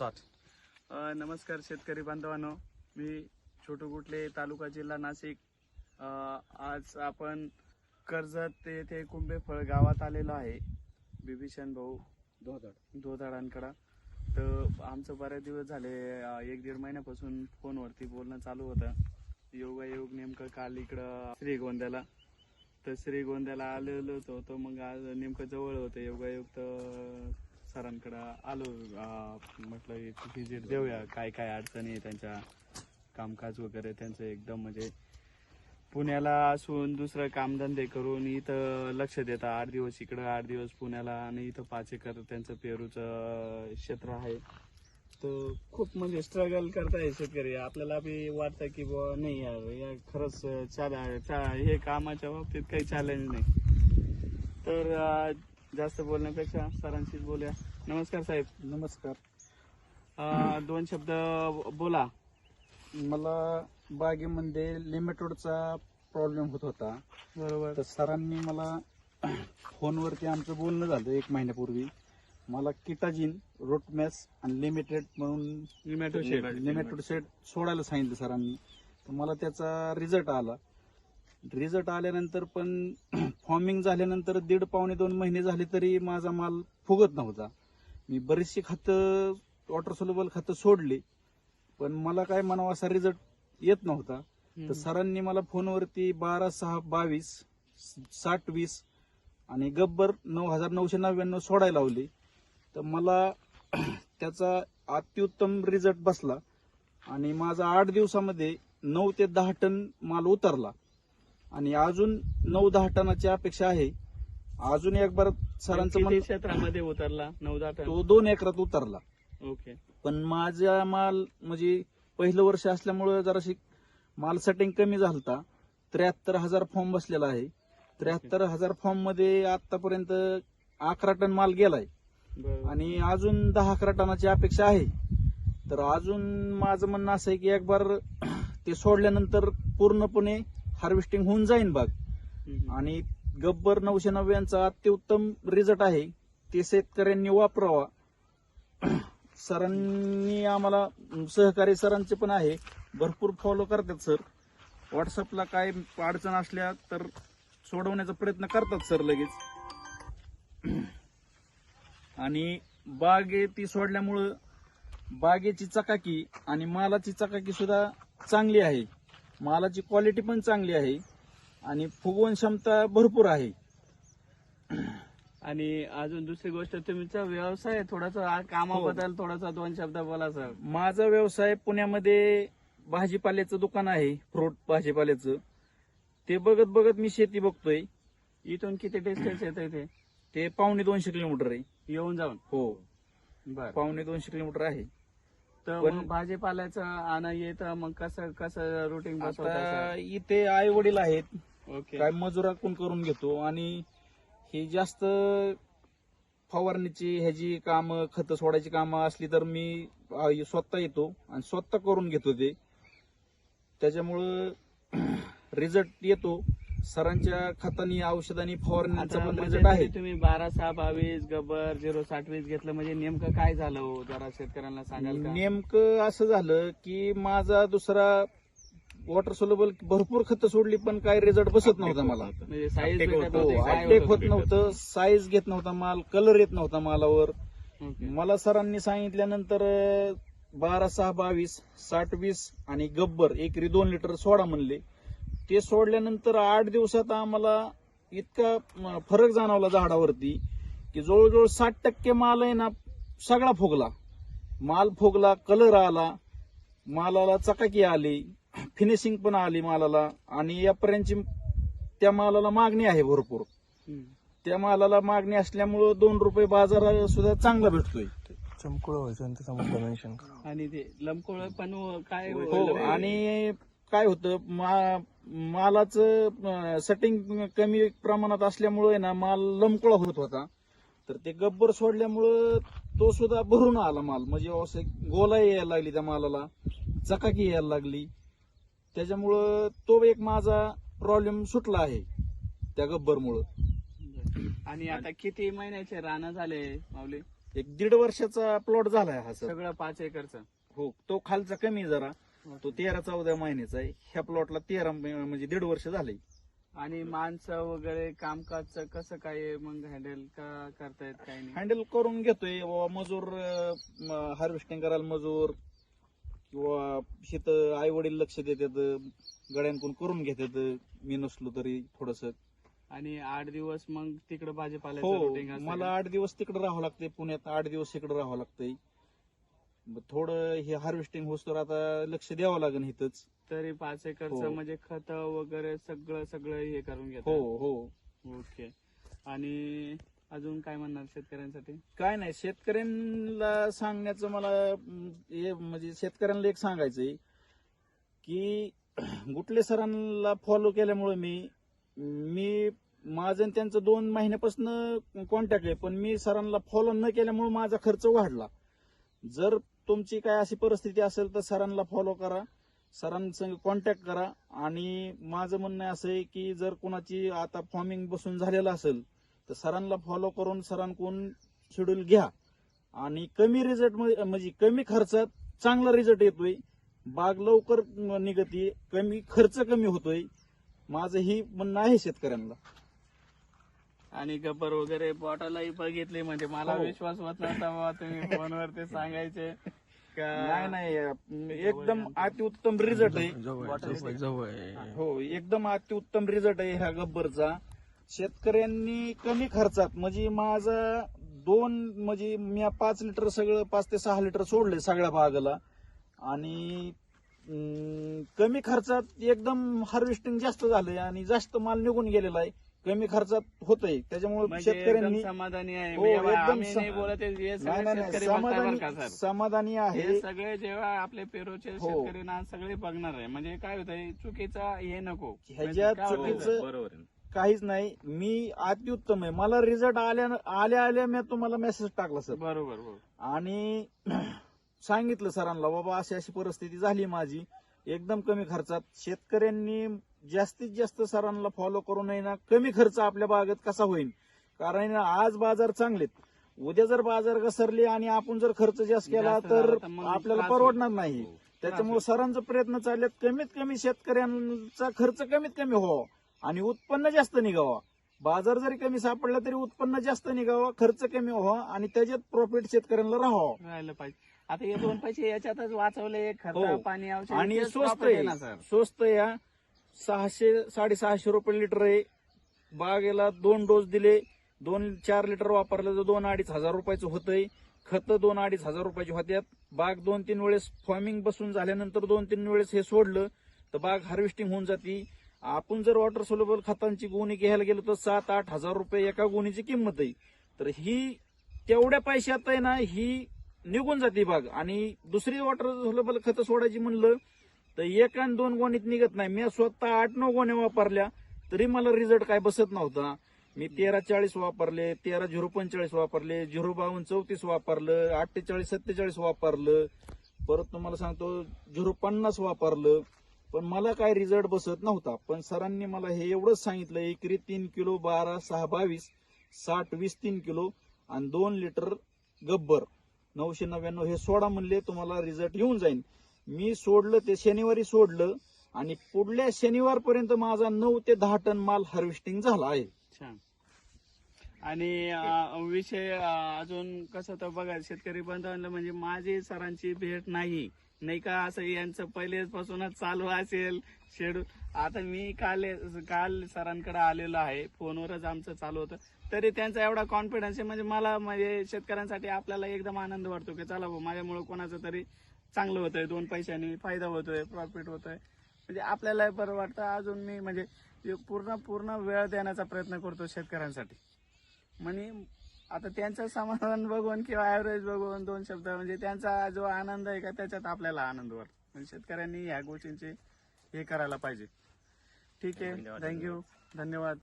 नमस्कार शेतकरी बांधवांनो. मी छोटू गुटले तालुका जिल्हा नाशिक. आज आपण कर्जत ते कुंभेफळ गावात आलेलो आहे. बिभीषण भाऊ दोहदड दोधाडांकडं तर आमचं बरेच दिवस झाले एक दीड महिन्यापासून फोनवरती बोलणं चालू होतं. योगायोग नेमकं काल इकडं श्रीगोंद्याला. तर श्रीगोंद्याला आलेलो होतो तो मग आज नेमकं जवळ होतं. योगायोग तर सरांकडं आलो अ, म्हटलं व्हिजिट देऊया. काय काय अडचणी आहे त्यांच्या कामकाज वगैरे त्यांचं एकदम म्हणजे पुण्याला असून दुसरं कामधंदे करून इथं लक्ष देता. आठ दिवस इकडं आठ दिवस पुण्याला आणि इथं पाच एकर त्यांचं पेरूचं क्षेत्र आहे. तर खूप म्हणजे स्ट्रगल करताय शेतकरी. आपल्याला बी वाटतं की बुवा नाही यार या खरंच चाल चा- हे कामाच्या बाबतीत काही चॅलेंज नाही. तर अं, जास्त बोलण्यापेक्षा सरांशीच बोलूया. नमस्कार साहेब. नमस्कार. अं, दोन शब्द बोला. मला बागेमध्ये लिमिटेडचा प्रॉब्लेम होत होता. बरोबर. तर सरांनी मला फोनवरती आमचं बोलणं झालं एक महिन्यापूर्वी. मला किटाजिन रोटमॅस आणि लिमिटेड म्हणून लिमॅटो शेड. लिमिटेड सेट सोडायला सांगितलं सरांनी. तर मला त्याचा रिझल्ट आला. रिझल्ट आल्यानंतर पण फॉर्मिंग झाल्यानंतर दीड पावणे दोन महिने झाले तरी माझा माल फुगत नव्हता. मी बरीचशी खतं वॉटर सोल्युबल खतं सोडली पण मला काय म्हणावं असा रिझल्ट येत नव्हता. तर सरांनी मला फोनवरती बारा सहा बावीस साठ वीस आणि गब्बर नऊ हजार नऊशे नव्याण्णव सोडायला लावली. तर मला त्याचा अत्युत्तम रिझल्ट बसला आणि माझा आठ दिवसामध्ये नऊ ते दहा टन माल उतरला. आणि अजून नऊ दहा टनाची अपेक्षा आहे. अजून एक बार सरांचं किती म्हणणं क्षेत्रामध्ये उतरला? नऊ दहा टन. तो दोन एकरात उतरला. ओके. पण माझा माल म्हणजे पहिलं वर्ष असल्यामुळं जराशी माल सेटिंग कमी झालता. त्र्याहत्तर हजार फॉर्म बसलेला आहे. त्र्याहत्तर हजार फॉर्ममध्ये आतापर्यंत अकरा टन माल गेलाय. आणि अजून दहा अकरा टनाची अपेक्षा आहे. तर अजून माझं म्हणणं असं आहे की एक बार ते सोडल्यानंतर पूर्णपणे हार्वेस्टिंग होऊन जाईन बाग. आणि गब्बर नऊशे नव्याचा अत्युत्तम रिझल्ट आहे. ते शेतकऱ्यांनी वापरावा. सरांनी आम्हाला सहकारी सरांचे पण आहे. भरपूर फॉलो करतात सर व्हॉट्सअपला काय अडचण असल्या तर सोडवण्याचा प्रयत्न करतात सर लगेच. आणि बागे ती सोडल्यामुळं बागेची चकाकी आणि मालाची चकाकी सुद्धा चांगली आहे. मालाची क्वालिटी पण चांगली आहे आणि फुगवण क्षमता भरपूर आहे. आणि अजून दुसरी गोष्ट तुमचा व्यवसाय थोडासा कामाबद्दल थोडासा दोन शब्द बोला सर. माझा व्यवसाय पुण्यामध्ये भाजीपाल्याचं दुकान आहे फ्रूट भाजीपाल्याचं. ते बघत बघत मी शेती बघतोय. इथून किती डिस्टन्स येत ते? ते पावणे दोनशे किलोमीटर आहे. येऊन जाऊन? हो. बर. पावणे दोनशे किलोमीटर आहे. तर पण- मग भाजीपाल्याचं आणा येतं मग कसं कसं रुटीन आता इथे आई वडील आहेत. ओके काय मजुराकडून करून घेतो आणि ही जास्त फवारणीची ह्याची कामं खतं सोडायची कामं असली तर मी अ, स्वतः येतो आणि स्वतः करून घेतो ते. त्याच्यामुळं रिझल्ट येतो. सरांच्या खतानी औषधानी फवारणीचा पण म्हणजे रिझल्ट आहे. तुम्ही बारा सहा बावीस गब्बर झिरो साठ वीस घेतलं म्हणजे नेमकं काय झालं हो? जरा शेतकऱ्यांना सांगाल का? नेमकं असं झालं की माझा दुसरा वॉटर सोलेबल भरपूर खतं सोडली पण काय रिझल्ट बसत नव्हता मला. म्हणजे साईज अपटेक भेटत होत होते, काय अपटेक होत होत नव्हतं साईज घेत नव्हता माल कलर येत नव्हता मालावर. मला सरांनी सांगितल्यानंतर अं, बारा सहा बावीस साठ वीस आणि गब्बर एकरी दोन लिटर सोडा म्हणले. ते सोडल्यानंतर आठ दिवसात आम्हाला इतका फरक जाणवला झाडावरती की जवळजवळ साठ टक्के माल आहे ना सगळा फुगला. माल फुगला कलर आला मालाला चकाकी आली फिनिशिंग पण आली मालाला आणि यापर्यंतची त्या मालाला मागणी आहे भरपूर. त्या मालाला मागणी असल्यामुळं दोन रुपये बाजार सुद्धा चांगला भेटतोय. चमकुळ व्हायचं आणि त्याचा मुद्दा मेन्शन करा. आणि ते लंबकोळ पण काय हो आणि काय होतं मा- मालाचं सेटिंग कमी प्रमाणात असल्यामुळे ना माल लमकुळा होत होता. तर ते गब्बर सोडल्यामुळं तो सुद्धा भरून आला माल. म्हणजे असं गोला यायला लागली त्या मालाला. चकाकी यायला लागली. त्याच्यामुळं तो एक माझा प्रॉब्लेम सुटला आहे त्या गब्बरमुळं. आणि आता किती महिन्याचे रानं झाले माऊली? एक दीड वर्षाचा प्लॉट झालाय हा सर. सगळं पाच एकरचं. हो तो खालचा कमी जरा. तो तेरा चौदा महिन्याचा आहे. ह्या प्लॉटला तेरा म्हणजे दीड वर्ष झाले आणि माणसं वगैरे कामकाजचं कसं काय मग हँडल का करतायत काही नाही? हँडल करून घेतोय. बाबा मजूर हार्वेस्टिंग करायला मजूर किंवा शेत आई वडील लक्ष देतात गड्यांकडून करून घेतात. मी नसलो तरी थोडस. आणि आठ दिवस मग तिकडे भाजीपाल्याचं हो मला? आठ दिवस तिकडे राहावं लागतंय. पुण्यात आठ दिवस इकडे राहावं लागतंय. मग थोडं हे हार्वेस्टिंग होस तर आता लक्ष द्यावं लागेल इथंच. तरी पाच एकरचं हो. म्हणजे खत वगैरे सगळं सगळं हे करून घेतात हो हो. ओके. आणि अजून काय म्हणणार शेतकऱ्यांसाठी? काय नाही शेतकऱ्यांना सांगण्याचं मला अं, हे म्हणजे शेतकऱ्यांना एक सांगायचंय की गुटले सरांना फॉलो केल्यामुळे मी मी माझं आणि त्यांचं दोन महिन्यापासून कॉन्टॅक्ट आहे पण मी सरांना फॉलो न केल्यामुळे माझा खर्च वाढला. जर तुमची काय अशी परिस्थिती असेल तर सरांना फॉलो करा. सरांसंग कॉन्टॅक्ट करा. आणि माझं म्हणणं असं आहे की जर कोणाची आता फॉर्मिंग बसून झालेलं असेल तर सरांना फॉलो करून सरांकडून शेड्यूल घ्या. आणि कमी रिझल्ट म्हणजे कमी खर्चात चांगला रिझल्ट येतोय. बाग लवकर निघते कमी खर्च कमी होतोय. माझं ही म्हणणं आहे शेतकऱ्यांना. आणि गब्बर वगैरे बॉटलही बघितली म्हणजे मला हो. विश्वास होत नव्हता बाबा तुम्ही फोनवर ते सांगायचे. का नाही नाही एकदम अतिउत्तम रिझल्ट आहे. हो. एकदम अतिउत्तम रिझल्ट आहे ह्या गब्बरचा. शेतकऱ्यांनी कमी खर्चात म्हणजे माझा दोन म्हणजे मी पाच लिटर सगळं पाच ते सहा लिटर सोडले सगळ्या बागाला आणि कमी खर्चात एकदम हार्वेस्टिंग जास्त झालंय आणि जास्त माल निघून गेलेला आहे. कमी खर्चात होतंय. त्याच्यामुळे म्हणजे शेतकऱ्यांनी एकदम समाधानी आहे. हो, म्हणजे एकदम आम्ही सम- नाही बोलत आहे, हे नाही सगळे नाही नाही शेतकरी बघताय बरं समाधानी आहे. हे सगळे जेव्हा आपले पेरोचे हो. शेतकरी ना सगळे बघणार आहे. म्हणजे काय होतंय चुकीचा हे नको. ह्याच्यात काय होतंय? चुकीचं- बरोबर आहे. काहीच नाही. मी अतिउत्तम आहे. मला रिझल्ट आल्या आल्या आल्या मी तुम्हाला मेसेज टाकला सर बरोबर बरोबर. आणि सांगितलं सरांना बाबा अशी अशी परिस्थिती झाली माझी. एकदम कमी खर्चात. शेतकऱ्यांनी जास्तीत जास्त सरांना फॉलो करून ना. कमी खर्च आपल्या बागेत कसा होईल कारण आज बाजार चांगलेत. उद्या जर बाजार घसरले आणि आपण जर खर्च जास्त केला तर आपल्याला परवडणार नाही. हो. त्याच्यामुळे सरांचा प्रयत्न चाललेत. कमीत कमी शेतकऱ्यांचा खर्च कमीत कमी व्हावा आणि उत्पन्न जास्त निघावा. बाजार जरी कमी सापडला तरी उत्पन्न जास्त निघावा खर्च कमी व्हावा आणि त्याच्यात प्रॉफिट शेतकऱ्यांना राहावा. राहिलं पाहिजे. आता हे दोन पैसे याच्यातच वाचवले खर्च हो. पाणी आणि स्वस्त स्वस्त या. सहाशे साडेसहाशे रुपये लिटर आहे. बागेला दोन डोस दिले. दोन चार लिटर वापरलं तर दोन अडीच हजार रुपयाचं होतंय. खत दोन अडीच हजार रुपयाची होत्यात. बाग दोन तीन वेळेस फॉर्मिंग बसून झाल्यानंतर दोन तीन वेळेस हे सोडलं तर बाग हार्वेस्टिंग होऊन जाती. आपण जर वॉटर सोल्युबल खतांची गुणी घ्यायला गेलो तर सात आठ हजार रुपये एका गुणीची किंमत आहे. तर ही तेवढ्या पैशात आहे ना ही निघून जाते बाग. आणि दुसरी वॉटर सोल्युबल खतं सोडायची म्हणलं तर एक आणि दोन गोणीत निघत नाही. मी स्वतः आठ नऊ गोण्या वापरल्या तरी मला रिझल्ट काय बसत नव्हता. मी तेरा चाळीस वापरले तेरा झिरो पंचेचाळीस वापरले झिरो बावन्न चौतीस वापरलं अठ्ठेचाळीस सत्तेचाळीस वापरलं परत तुम्हाला सांगतो झिरो पन्नास वापरलं. पण मला काय रिझल्ट बसत नव्हता. पण सरांनी मला हे एवढंच सांगितलं एकरी तीन किलो बारा सहा बावीस साठ वीस तीन किलो आणि दोन लिटर गब्बर. नऊशे नव्याण्णव हे सोडा म्हणले तुम्हाला रिझल्ट येऊन जाईल मी सोडलं ते शनिवारी सोडलं आणि पुढल्या शनिवारपर्यंत माझा नऊ ते दहा टन माल हार्वेस्टिंग झाला आहे. छान. आणि विषय अजून कसं तर बघा शेतकरी बांधवांना म्हणजे माझी सरांची भेट नाही. नाही का असं यांचं पहिलेपासूनच चालू असेल शेड्यूल. आता मी काल काल सरांकडे आलेलो आहे. फोनवरच आमचं चालू होतं. तरी त्यांचा एवढा कॉन्फिडन्स आहे. म्हणजे मला म्हणजे शेतकऱ्यांसाठी आपल्याला एकदम आनंद वाटतो की चला भाऊ माझ्यामुळे कोणाचं तरी चांगलं होतंय दोन पैशांनी फायदा होतोय प्रॉफिट होतोय. म्हणजे आपल्याला बरं वाटतं. अजून मी म्हणजे पूर्ण पूर्ण वेळ देण्याचा प्रयत्न करतो शेतकऱ्यांसाठी. म्हणजे आता त्यांचं समाधान बघून किंवा ऍव्हरेज बघून दोन शब्द म्हणजे त्यांचा जो आनंद आहे का त्याच्यात आपल्याला आनंद वाटतो. म्हणजे शेतकऱ्यांनी ह्या गोष्टींचे हे करायला पाहिजे. ठीक आहे. थँक्यू धन्यवाद.